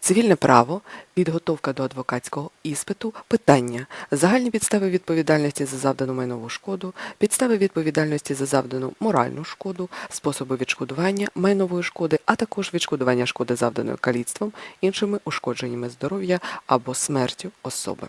Цивільне право, підготовка до адвокатського іспиту, питання, загальні підстави відповідальності за завдану майнову шкоду, підстави відповідальності за завдану моральну шкоду, способи відшкодування майнової шкоди, а також відшкодування шкоди завданої каліцтвом, іншими ушкодженнями здоров'я або смертю особи.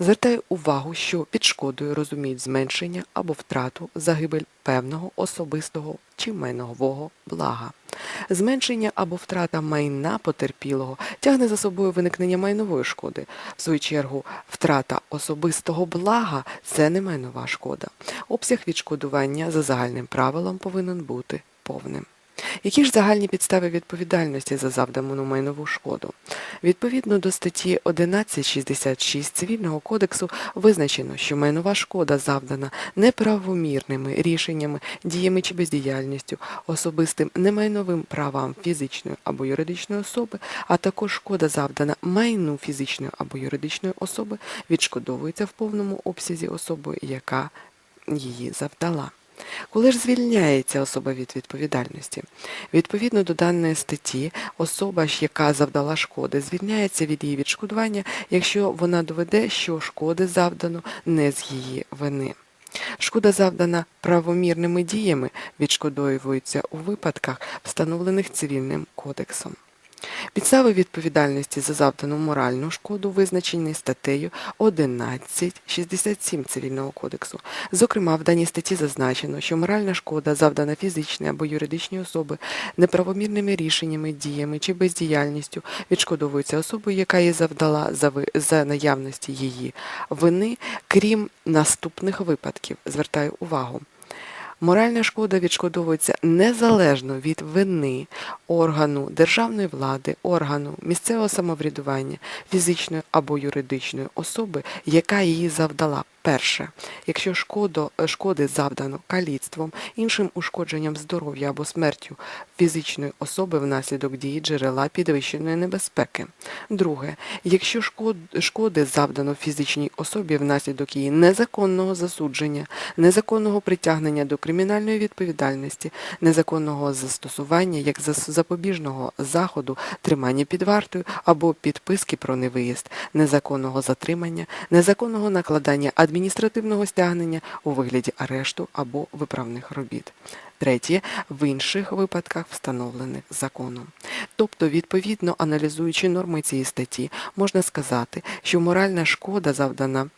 Звертаю увагу, що під шкодою розуміють зменшення або втрату загибель певного особистого чи майнового блага. Зменшення або втрата майна потерпілого тягне за собою виникнення майнової шкоди. В свою чергу, втрата особистого блага це не майнова шкода. Обсяг відшкодування за загальним правилом повинен бути повним. Які ж загальні підстави відповідальності за завдану майнову шкоду? Відповідно до статті 1166 Цивільного кодексу визначено, що майнова шкода завдана неправомірними рішеннями, діями чи бездіяльністю, особистим немайновим правам фізичної або юридичної особи, а також шкода завдана майну фізичної або юридичної особи, відшкодовується в повному обсязі особою, яка її завдала. Коли ж звільняється особа від відповідальності? Відповідно до даної статті, особа, яка завдала шкоди, звільняється від її відшкодування, якщо вона доведе, що шкоди завдано не з її вини. Шкода завдана правомірними діями відшкодовується у випадках, встановлених цивільним кодексом. Підстави відповідальності за завдану моральну шкоду визначені статтею 1167 Цивільного кодексу. Зокрема, в даній статті зазначено, що моральна шкода, завдана фізичній або юридичній особи неправомірними рішеннями, діями чи бездіяльністю, відшкодовується особою, яка її завдала за, за наявності її вини, крім наступних випадків. Звертаю увагу. Моральна шкода відшкодовується незалежно від вини органу державної влади, органу місцевого самоврядування, фізичної або юридичної особи, яка її завдала. Перше, якщо шкодо, шкоди завдано каліцтвом, іншим ушкодженням здоров'я або смертю фізичної особи внаслідок дії джерела підвищеної небезпеки. Друге, якщо шкоди завдано фізичній особі внаслідок її незаконного засудження, незаконного притягнення до кримінальної відповідальності, незаконного застосування як запобіжного заходу, тримання під вартою або підписки про невиїзд, незаконного затримання, незаконного накладання адміністративного стягнення у вигляді арешту або виправних робіт. Третє в інших випадках, встановлених законом. Тобто, відповідно аналізуючи норми цієї статті, можна сказати, що моральна шкода завдана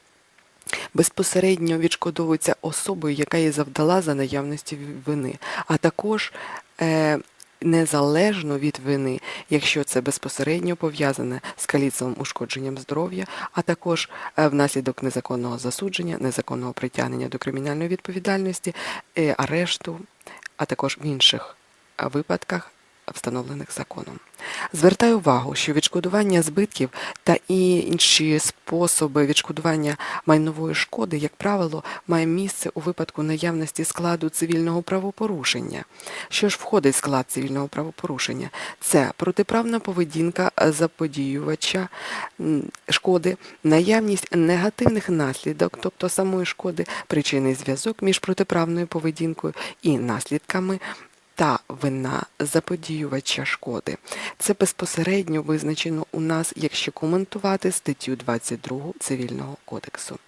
безпосередньо відшкодовується особою, яка її завдала за наявності вини, а також е, незалежно від вини, якщо це безпосередньо пов'язане з каліцевим ушкодженням здоров'я, а також е, внаслідок незаконного засудження, незаконного притягнення до кримінальної відповідальності, е, арешту, а також в інших е, випадках, встановлених законом. Звертаю увагу, що відшкодування збитків та інші способи відшкодування майнової шкоди, як правило, має місце у випадку наявності складу цивільного правопорушення. Що ж входить в склад цивільного правопорушення? Це протиправна поведінка заподіювача шкоди, наявність негативних наслідок, тобто самої шкоди, причинний зв'язок між протиправною поведінкою і наслідками та вина заподіювача шкоди. Це безпосередньо визначено у нас, якщо коментувати статтю 22 Цивільного кодексу.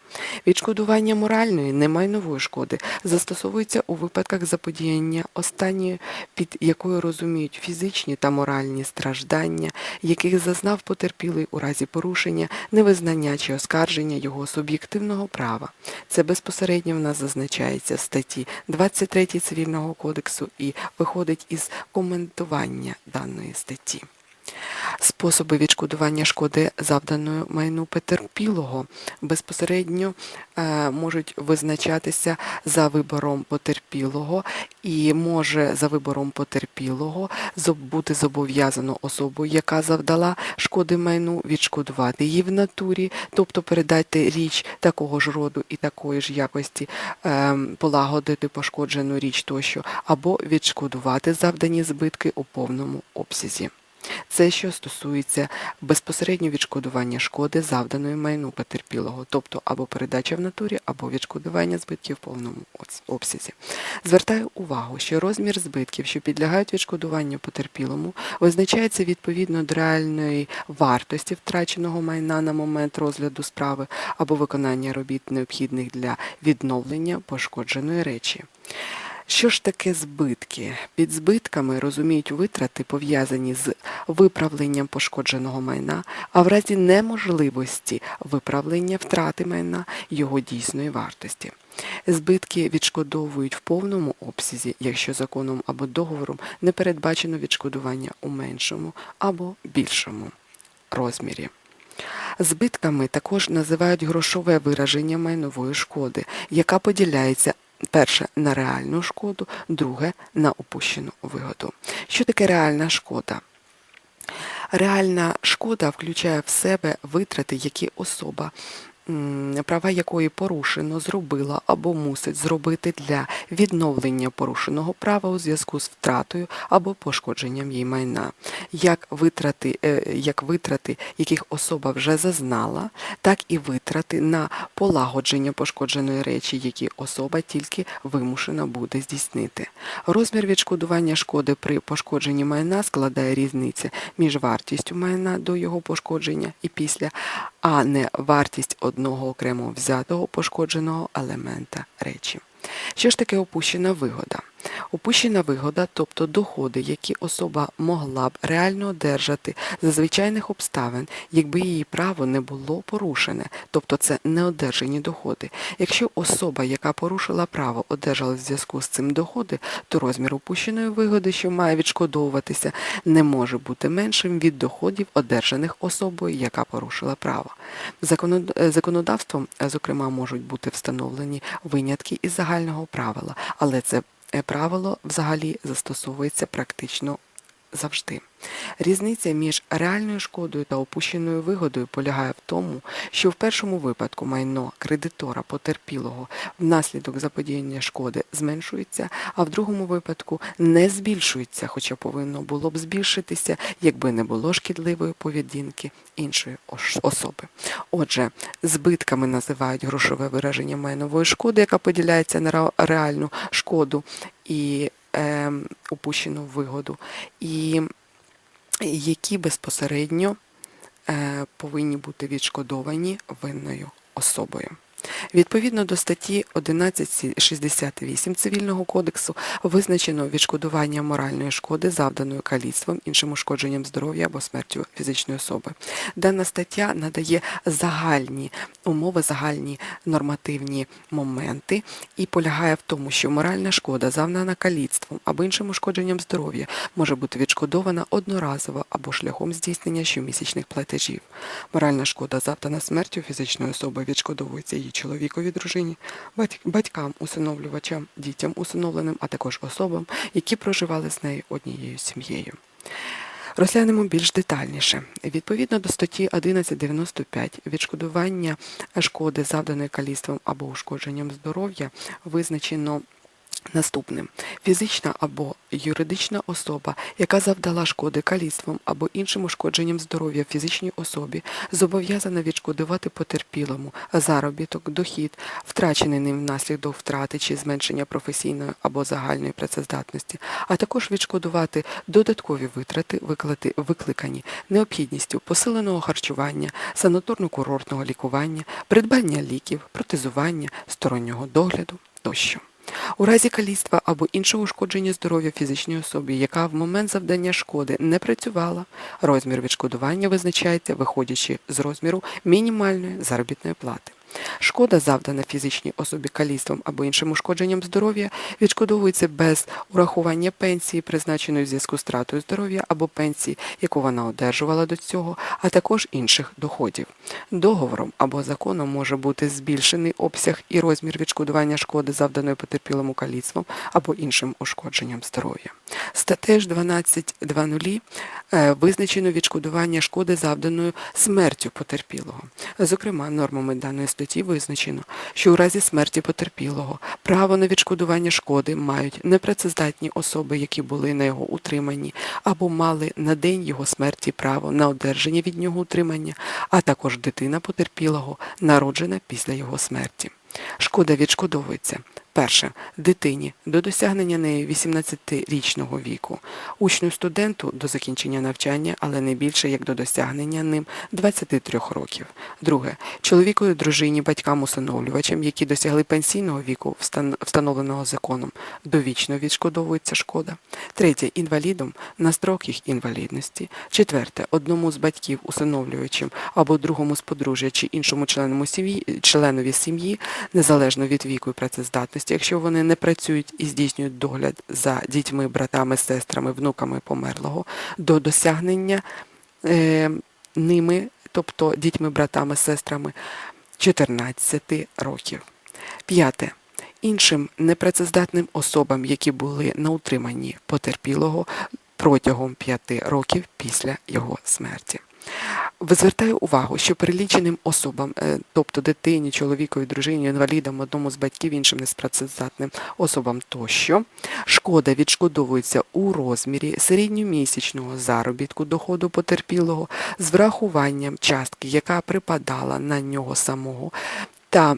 Відшкодування моральної немайнової шкоди застосовується у випадках заподіяння останньої, під якою розуміють фізичні та моральні страждання, яких зазнав потерпілий у разі порушення, невизнання чи оскарження його суб'єктивного права. Це безпосередньо в нас зазначається в статті 23 Цивільного кодексу і виходить із коментування даної статті. Способи відшкодування шкоди завданої майну потерпілого безпосередньо е, можуть визначатися за вибором потерпілого і може за вибором потерпілого бути зобов'язано особу, яка завдала шкоди майну, відшкодувати її в натурі, тобто передати річ такого ж роду і такої ж якості, е, полагодити пошкоджену річ тощо, або відшкодувати завдані збитки у повному обсязі. Це що стосується безпосередньо відшкодування шкоди, завданої майну потерпілого, тобто або передача в натурі, або відшкодування збитків в повному обсязі. Звертаю увагу, що розмір збитків, що підлягають відшкодуванню потерпілому, визначається відповідно до реальної вартості втраченого майна на момент розгляду справи або виконання робіт, необхідних для відновлення пошкодженої речі. Що ж таке збитки? Під збитками розуміють витрати, пов'язані з виправленням пошкодженого майна, а в разі неможливості виправлення втрати майна його дійсної вартості. Збитки відшкодовують в повному обсязі, якщо законом або договором не передбачено відшкодування у меншому або більшому розмірі. Збитками також називають грошове вираження майнової шкоди, яка поділяється перше на реальну шкоду, друге на упущену вигоду. Що таке реальна шкода? Реальна шкода включає в себе витрати, які особа, права якої порушено, зробила або мусить зробити для відновлення порушеного права у зв'язку з втратою або пошкодженням її майна, як витрати, е, як витрати, яких особа вже зазнала, так і витрати на полагодження пошкодженої речі, які особа тільки вимушена буде здійснити. Розмір відшкодування шкоди при пошкодженні майна складає різниця між вартістю майна до його пошкодження і після, а не вартість окремо взятого пошкодженого елемента речі. Що ж таке опущена вигода? Опущена вигода, тобто доходи, які особа могла б реально одержати за звичайних обставин, якби її право не було порушене, тобто це неодержані доходи. Якщо особа, яка порушила право, одержала в зв'язку з цим доходи, то розмір опущеної вигоди, що має відшкодовуватися, не може бути меншим від доходів, одержаних особою, яка порушила право. Е, Законодавством, е, зокрема, можуть бути встановлені винятки із загального правила, але це правило взагалі застосовується практично завжди. Різниця між реальною шкодою та опущеною вигодою полягає в тому, що в першому випадку майно кредитора потерпілого внаслідок заподіяння шкоди зменшується, а в другому випадку не збільшується, хоча повинно було б збільшитися, якби не було шкідливої поведінки іншої особи. Отже, збитками називають грошове вираження майнової шкоди, яка поділяється на реальну шкоду і упущену вигоду. І які безпосередньо е, повинні бути відшкодовані винною особою. Відповідно до статті 1168 Цивільного кодексу визначено відшкодування моральної шкоди, завданої каліцтвом, іншим ушкодженням здоров'я або смертю фізичної особи. Дана стаття надає загальні умови, загальні нормативні моменти і полягає в тому, що моральна шкода, завдана каліцтвом або іншим ушкодженням здоров'я, може бути відшкодована одноразово або шляхом здійснення щомісячних платежів. Моральна шкода, завдана смертю фізичної особи, відшкодовується її чоловікові, дружині, батькам, усиновлювачам, дітям усиновленим, а також особам, які проживали з нею однією сім'єю. Розглянемо більш детальніше. Відповідно до статті 1195 відшкодування шкоди, завданої каліством або ушкодженням здоров'я, визначено Наступним фізична або юридична особа, яка завдала шкоди каліцтвом або іншим ушкодженням здоров'я фізичній особі, зобов'язана відшкодувати потерпілому заробіток, дохід, втрачений ним внаслідок втрати чи зменшення професійної або загальної працездатності, а також відшкодувати додаткові витрати, виклати- викликані необхідністю посиленого харчування, санаторно-курортного лікування, придбання ліків, протезування, стороннього догляду тощо. У разі каліцтва або іншого ушкодження здоров'я фізичній особі, яка в момент завдання шкоди не працювала, розмір відшкодування визначається, виходячи з розміру мінімальної заробітної плати. Шкода, завдана фізичній особі каліцтвом або іншим ушкодженням здоров'я, відшкодовується без урахування пенсії, призначеної в зв'язку з втратою здоров'я або пенсії, яку вона одержувала до цього, а також інших доходів. Договором або законом може бути збільшений обсяг і розмір відшкодування шкоди, завданої потерпілому каліцтвом або іншим ушкодженням здоров'я. Статтею ж 12.2.0 Е, Визначено відшкодування шкоди завданої смертю потерпілого. Зокрема, нормами даної статті визначено, що у разі смерті потерпілого право на відшкодування шкоди мають непрацездатні особи, які були на його утриманні, або мали на день його смерті право на одержання від нього утримання, а також дитина потерпілого, народжена після його смерті. Шкода відшкодовується. Перше дитині до досягнення нею 18-річного віку, учню студенту до закінчення навчання, але не більше як до досягнення ним 23 років. Друге чоловікові, дружині, батькам усиновлювачам, які досягли пенсійного віку, встановленого законом, довічно відшкодовується шкода. Третє інвалідом на строк їх інвалідності. Четверте одному з батьків усиновлювачем або другому з подружжя чи іншому членові сім'ї, незалежно від віку і працездатності, якщо вони не працюють і здійснюють догляд за дітьми, братами, сестрами, внуками померлого, до досягнення е, ними, тобто дітьми, братами, сестрами, 14 років. П'яте. Іншим непрацездатним особам, які були на утриманні потерпілого протягом 5 років після його смерті. Звертаю увагу, що переліченим особам, е, тобто дитині, чоловікові, дружині, інвалідам, одному з батьків, іншим неспрацездатним особам тощо, шкода відшкодовується у розмірі середньомісячного заробітку доходу потерпілого з врахуванням частки, яка припадала на нього самого, та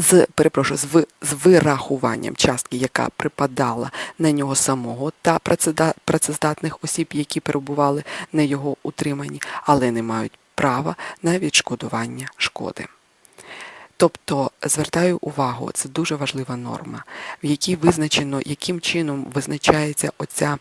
з перепрошую, з, з вирахуванням частки, яка припадала на нього самого, та працездатних осіб, які перебували на його утриманні, але не мають права на відшкодування шкоди. Тобто звертаю увагу, це дуже важлива норма, в якій визначено, яким чином визначається оця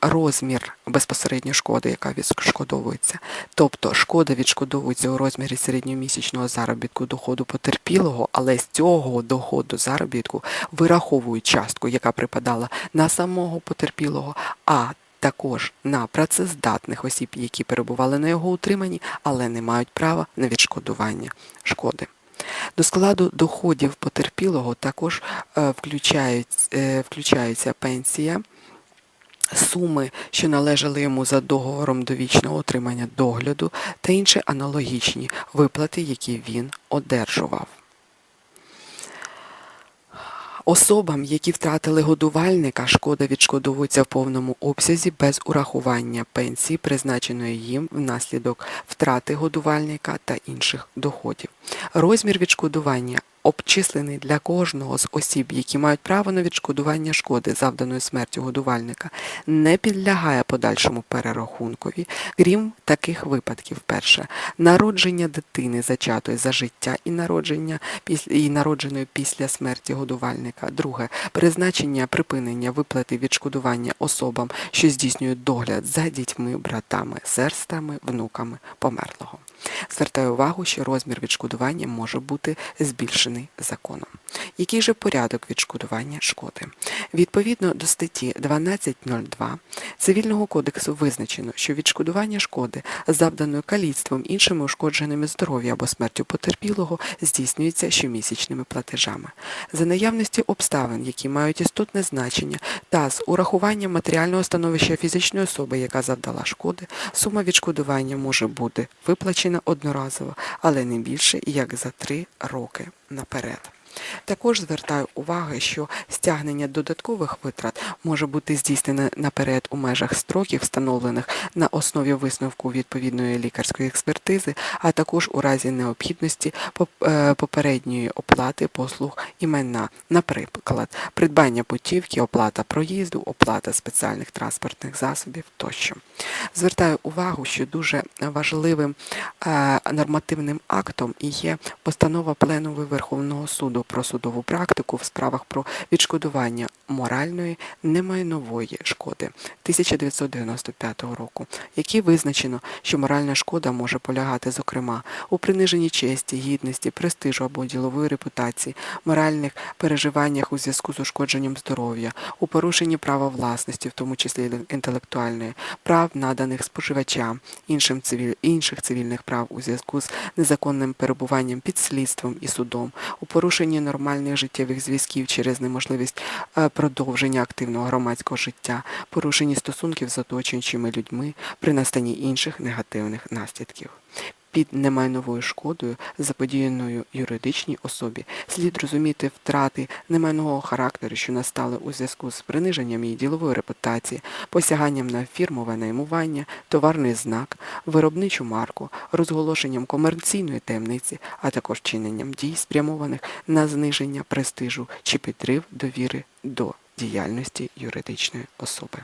розмір безпосередньо шкоди, яка відшкодовується. Тобто шкода відшкодовується у розмірі середньомісячного заробітку доходу потерпілого, але з цього доходу заробітку вираховують частку, яка припадала на самого потерпілого, а також на працездатних осіб, які перебували на його утриманні, але не мають права на відшкодування шкоди. До складу доходів потерпілого також е, включають, е, включаються пенсія, суми, що належали йому за договором довічного отримання догляду та інші аналогічні виплати, які він одержував. Особам, які втратили годувальника, шкода відшкодовується в повному обсязі без урахування пенсії, призначеної їм внаслідок втрати годувальника та інших доходів. Розмір відшкодування обчислений для кожного з осіб, які мають право на відшкодування шкоди, завданої смертю годувальника, не підлягає подальшому перерахункові, крім таких випадків. Перше, народження дитини зачатої за життя і народження і народженої після смерті годувальника. Друге, призначення припинення виплати відшкодування особам, що здійснюють догляд за дітьми, братами, сестрами, внуками померлого. Звертаю увагу, що розмір відшкодування може бути збільшений законом. Який же порядок відшкодування шкоди? Відповідно до статті 12.02 Цивільного кодексу визначено, що відшкодування шкоди, завданої каліцтвом, іншими ушкодженими здоров'я або смертю потерпілого, здійснюється щомісячними платежами. За наявності обставин, які мають істотне значення, та з урахуванням матеріального становища фізичної особи, яка завдала шкоди, сума відшкодування може бути виплачена одноразово, але не більше як за три роки наперед. Також звертаю увагу, що стягнення додаткових витрат може бути здійснене наперед у межах строків, встановлених на основі висновку відповідної лікарської експертизи, а також у разі необхідності е, попередньої оплати послуг імена, наприклад, придбання путівки, оплата проїзду, оплата спеціальних транспортних засобів тощо. Звертаю увагу, що дуже важливим е, нормативним актом і є постанова Пленуми Верховного суду про судову практику в справах про відшкодування моральної немайнової шкоди 1995 року, який визначено, що моральна шкода може полягати, зокрема, у приниженні честі, гідності, престижу або ділової репутації, моральних переживаннях у зв'язку з ушкодженням здоров'я, у порушенні права власності, в тому числі інтелектуальної, прав наданих споживачам, іншим цивіль... інших цивільних прав у зв'язку з незаконним перебуванням під слідством і судом, у порушенні нормальних життєвих зв'язків через неможливість е, продовження активного громадського життя, порушення стосунків з оточуючими людьми при настанні інших негативних наслідків. Під немайновою шкодою, заподіяною юридичній особі, слід розуміти втрати немайнового характеру, що настали у зв'язку з приниженням її ділової репутації, посяганням на фірмове наймування, товарний знак, виробничу марку, розголошенням комерційної таємниці, а також вчиненням дій, спрямованих на зниження престижу чи підрив довіри до діяльності юридичної особи.